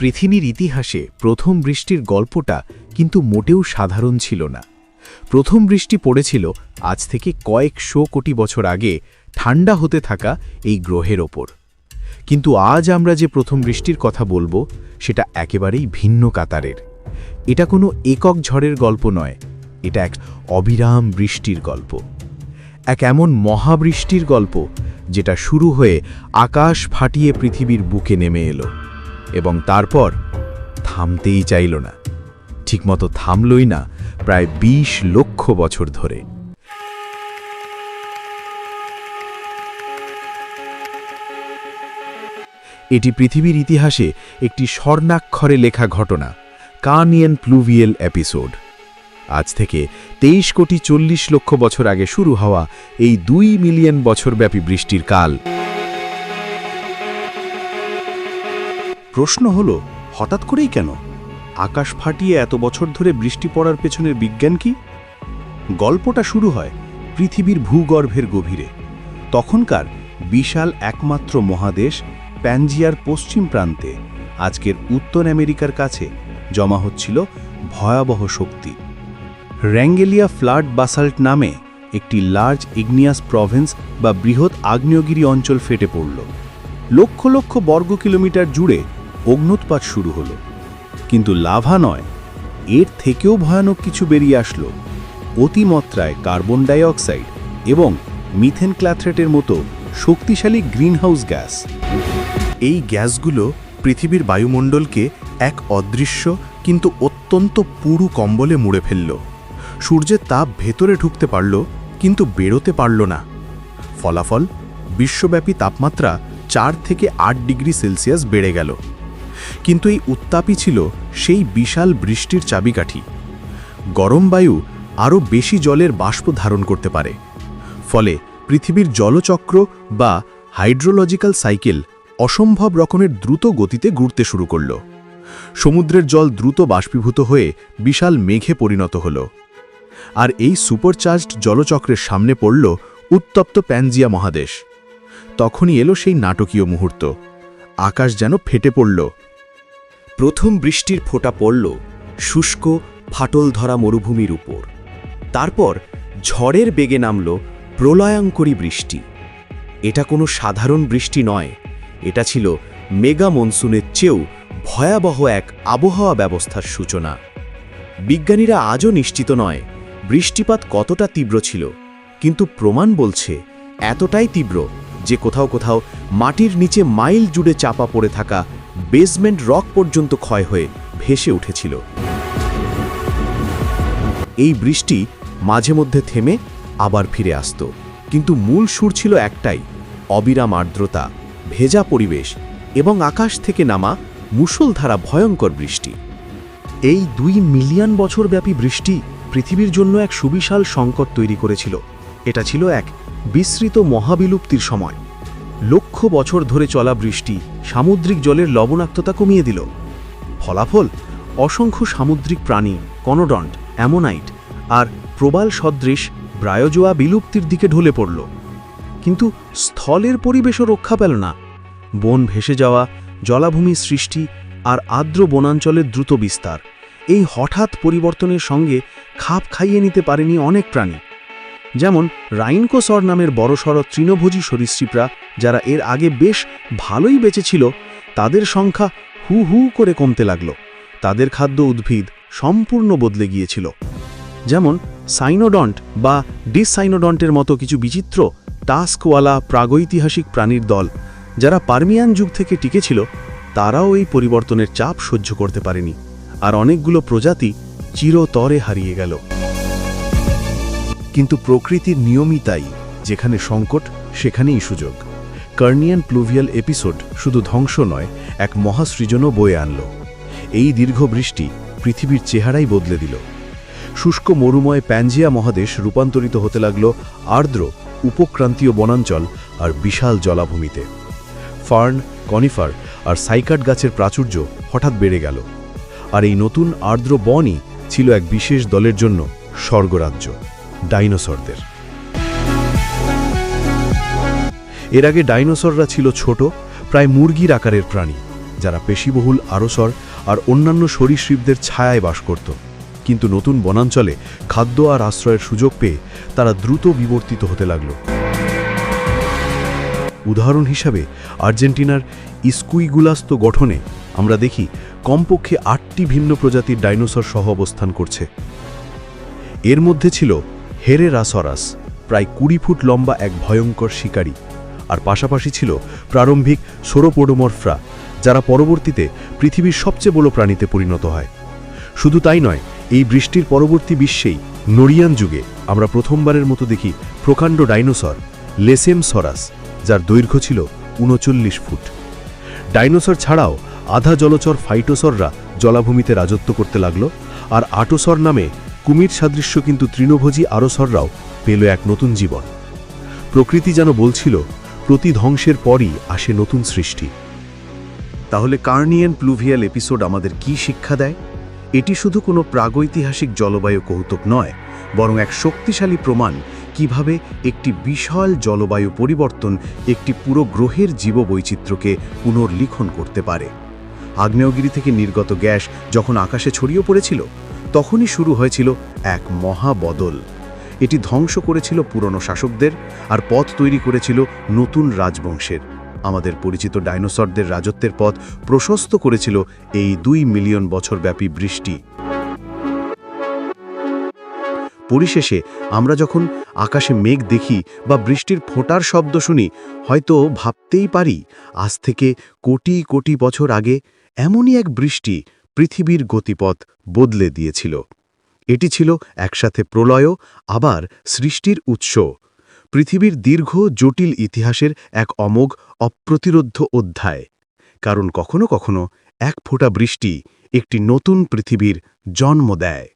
পৃথিবীর ইতিহাসে প্রথম বৃষ্টির গল্পটা কিন্তু মোটেও সাধারণ ছিল না। প্রথম বৃষ্টি পড়েছিল আজ থেকে কয়েকশো কোটি বছর আগে ঠান্ডা হতে থাকা এই গ্রহের ওপর। কিন্তু আজ আমরা যে প্রথম বৃষ্টির কথা বলব, সেটা একেবারেই ভিন্ন কাতারের। এটা কোনো একক ঝড়ের গল্প নয়, এটা এক অবিরাম বৃষ্টির গল্প। এক এমন মহাবৃষ্টির গল্প, যেটা শুরু হয়ে আকাশ ফাটিয়ে পৃথিবীর বুকে নেমে এলো। এবং তারপর থামতেই চাইল না। ঠিকমতো থামলই না প্রায় ২০ লক্ষ বছর ধরে। এটি পৃথিবীর ইতিহাসে একটি স্বর্ণাক্ষরে লেখা ঘটনা, কানিয়ান প্লুভিয়েল এপিসোড। আজ থেকে তেইশ কোটি চল্লিশ লক্ষ বছর আগে শুরু হওয়া এই দুই মিলিয়ন বছরব্যাপী বৃষ্টির কাল। প্রশ্ন হলো, হঠাৎ করেই কেন? আকাশ ফাটিয়ে এত বছর ধরে বৃষ্টি পড়ার পেছনের বিজ্ঞান কি? গল্পটা শুরু হয় পৃথিবীর ভূগর্ভের গভীরে। তখনকার বিশাল একমাত্র মহাদেশ প্যানজিয়ার পশ্চিম প্রান্তে, আজকের উত্তর আমেরিকার কাছে, জমা হচ্ছিল ভয়াবহ শক্তি। র্যাঙ্গেলিয়া ফ্লাড বাসাল্ট নামে একটি লার্জ ইগনিয়াস প্রভিন্স বা বৃহৎ আগ্নেয়গিরি অঞ্চল ফেটে পড়ল। লক্ষ লক্ষ বর্গ কিলোমিটার জুড়ে অগ্নুৎপাত শুরু হলো। কিন্তু লাভা নয়, এর থেকেও ভয়ানক কিছু বেরিয়ে আসলো। অতিমাত্রায় কার্বন ডাইঅক্সাইড এবং মিথেন ক্ল্যাথ্রেটের মতো শক্তিশালী গ্রিনহাউস গ্যাস। এই গ্যাসগুলো পৃথিবীর বায়ুমণ্ডলকে এক অদৃশ্য কিন্তু অত্যন্ত পুরু কম্বলে মুড়ে ফেলল। সূর্যের তাপ ভেতরে ঢুকতে পারল, কিন্তু বেরোতে পারল না। ফলাফল, বিশ্বব্যাপী তাপমাত্রা চার থেকে আট ডিগ্রি সেলসিয়াস বেড়ে গেল। কিন্তু এই উত্তাপই ছিল সেই বিশাল বৃষ্টির চাবিকাঠি। গরম বায়ু আরও বেশি জলের বাষ্প ধারণ করতে পারে। ফলে পৃথিবীর জলচক্র বা হাইড্রোলজিক্যাল সাইকেল অসম্ভব রকমের দ্রুত গতিতে ঘুরতে শুরু করল। সমুদ্রের জল দ্রুত বাষ্পীভূত হয়ে বিশাল মেঘে পরিণত হল। আর এই সুপারচার্জড জলচক্রের সামনে পড়ল উত্তপ্ত প্যানজিয়া মহাদেশ। তখনই এলো সেই নাটকীয় মুহূর্ত। আকাশ যেন ফেটে পড়ল। প্রথম বৃষ্টির ফোঁটা পড়ল শুষ্ক ফাটল ধরা মরুভূমির উপর। তারপর ঝড়ের বেগে নামল প্রলয়ঙ্করী বৃষ্টি। এটা কোনো সাধারণ বৃষ্টি নয়, এটা ছিল মেগা মনসুনের চেয়েও ভয়াবহ এক আবহাওয়া ব্যবস্থার সূচনা। বিজ্ঞানীরা আজও নিশ্চিত নয় বৃষ্টিপাত কতটা তীব্র ছিল, কিন্তু প্রমাণ বলছে এতটাই তীব্র যে কোথাও কোথাও মাটির নিচে মাইল জুড়ে চাপা পড়ে থাকা বেসমেন্ট রক পর্যন্ত ক্ষয় হয়ে ভেসে উঠেছিল। এই বৃষ্টি মাঝে মধ্যে থেমে আবার ফিরে আসত। কিন্তু মূল সুর ছিল একটাই, অবিরাম আর্দ্রতা, ভেজা পরিবেশ এবং আকাশ থেকে নামা মুষলধারা ভয়ঙ্কর বৃষ্টি। এই দুই মিলিয়ন বছরব্যাপী বৃষ্টি পৃথিবীর জন্য এক সুবিশাল সংকট তৈরি করেছিল। এটা ছিল এক বিস্তৃত মহাবিলুপ্তির সময়। লক্ষ বছর ধরে চলা বৃষ্টি সামুদ্রিক জলের লবণাক্ততা কমিয়ে দিল। ফলাফল, অসংখ্য সামুদ্রিক প্রাণী, কনোডন্ট, অ্যামোনাইট আর প্রবাল সদৃশ ব্রায়োজোয়া বিলুপ্তির দিকে ঢলে পড়ল। কিন্তু স্থলের পরিবেশও রক্ষা পেল না। বন ভেসে যাওয়া, জলাভূমি সৃষ্টি আর আর্দ্র বনাঞ্চলের দ্রুত বিস্তার। এই হঠাৎ পরিবর্তনের সঙ্গে খাপ খাইয়ে নিতে পারেনি অনেক প্রাণী। যেমন রাইনকোসর নামের বড়সড় তৃণভোজী সরীসৃপরা, যারা এর আগে বেশ ভালোই বেঁচেছিল, তাদের সংখ্যা হু হু করে কমতে লাগল। তাদের খাদ্য উদ্ভিদ সম্পূর্ণ বদলে গিয়েছিল। যেমন সাইনোডন্ট বা ডিসাইনোডন্টের মতো কিছু বিচিত্র টাস্কওয়ালা প্রাগৈতিহাসিক প্রাণীর দল, যারা পারমিয়ান যুগ থেকে টিকেছিল, তারাও এই পরিবর্তনের চাপ সহ্য করতে পারেনি। আর অনেকগুলো প্রজাতি চিরতরে হারিয়ে গেল। কিন্তু প্রকৃতির নিয়মই তাই, যেখানে সংকট, সেখানেই সুযোগ। কার্নিয়ান প্লুভিয়াল এপিসোড শুধু ধ্বংস নয়, এক মহাসৃজনও বয়ে আনল। এই দীর্ঘ বৃষ্টি পৃথিবীর চেহারাই বদলে দিল। শুষ্ক মরুময় প্যানজিয়া মহাদেশ রূপান্তরিত হতে লাগল আর্দ্র, উপক্রান্তীয় বনাঞ্চল আর বিশাল জলাভূমিতে। ফার্ন, কনিফার আর সাইকাট গাছের প্রাচুর্য হঠাৎ বেড়ে গেল। আর এই নতুন আর্দ্র বনই ছিল এক বিশেষ দলের জন্য স্বর্গরাজ্য। ডাইনোসরদের। এর আগে ডাইনোসররা ছিল ছোট, প্রায় মুরগির আকারের প্রাণী, যারা পেশিবহুল আরসর আর অন্যান্য সরীসৃপদের ছায়ায় বাস করত। কিন্তু নতুন বনাঞ্চলে খাদ্য আর আশ্রয়ের সুযোগ পেয়ে তারা দ্রুত বিবর্তিত হতে লাগল। উদাহরণ হিসাবে, আর্জেন্টিনার ইস্কুইগুলাস্ত গঠনে আমরা দেখি কমপক্ষে আটটি ভিন্ন প্রজাতির ডাইনোসর সহ অবস্থান করছে। এর মধ্যে ছিল হেরেরাসরাস, প্রায় কুড়ি ফুট লম্বা এক ভয়ঙ্কর শিকারী। আর পাশাপাশি ছিল প্রারম্ভিক সোরোপোডোমরফ্রা, যারা পরবর্তীতে পৃথিবীর সবচেয়ে বড় প্রাণীতে পরিণত হয়। শুধু তাই নয়, এই বৃষ্টির পরবর্তী বিশ্বেই নরিয়ান যুগে আমরা প্রথমবারের মতো দেখি প্রকাণ্ড ডাইনোসর লেসেম সরাস যার দৈর্ঘ্য ছিল উনচল্লিশ ফুট। ডাইনোসর ছাড়াও আধা জলচর ফাইটোসররা জলাভূমিতে রাজত্ব করতে লাগল, আর আটোসর নামে কুমির সাদৃশ্য কিন্তু তৃণভোজী আরসররাও পেল এক নতুন জীবন। প্রকৃতি যেন বলছিল, প্রতি ধ্বংসের পরই আসে নতুন সৃষ্টি। তাহলে কার্নিয়ান প্লুভিয়াল এপিসোড আমাদের কি শিক্ষা দেয়? এটি শুধু কোনো প্রাগৈতিহাসিক জলবায়ু কৌতুক নয়, বরং এক শক্তিশালী প্রমাণ কীভাবে একটি বিশাল জলবায়ু পরিবর্তন একটি পুরো গ্রহের জীববৈচিত্র্যকে পুনর্লিখন করতে পারে। আগ্নেয়গিরি থেকে নির্গত গ্যাস যখন আকাশে ছড়িয়ে পড়েছিল তখনই শুরু হয়েছিল এক মহাবদল। এটি ধ্বংস করেছিল পুরনো শাসকদের আর পথ তৈরি করেছিল নতুন রাজবংশের। আমাদের পরিচিত ডাইনোসরদের রাজত্বের পথ প্রশস্ত করেছিল এই দুই মিলিয়ন বছরব্যাপী বৃষ্টি। পরিশেষে আমরা যখন আকাশে মেঘ দেখি বা বৃষ্টির ফোঁটার শব্দ শুনি, হয়তো ভাবতেই পারি, আজ থেকে কোটি কোটি বছর আগে এমনই এক বৃষ্টি পৃথিবীর গতিপথ বদলে দিয়েছিল। এটি ছিল একসাথে প্রলয়, আবার সৃষ্টির উৎস। পৃথিবীর দীর্ঘ, জটিল ইতিহাসের এক অমোঘ, অপ্রতিরোধ্য অধ্যায়। কারণ কখনো কখনো এক ফোঁটা বৃষ্টি একটি নতুন পৃথিবীর জন্ম দেয়।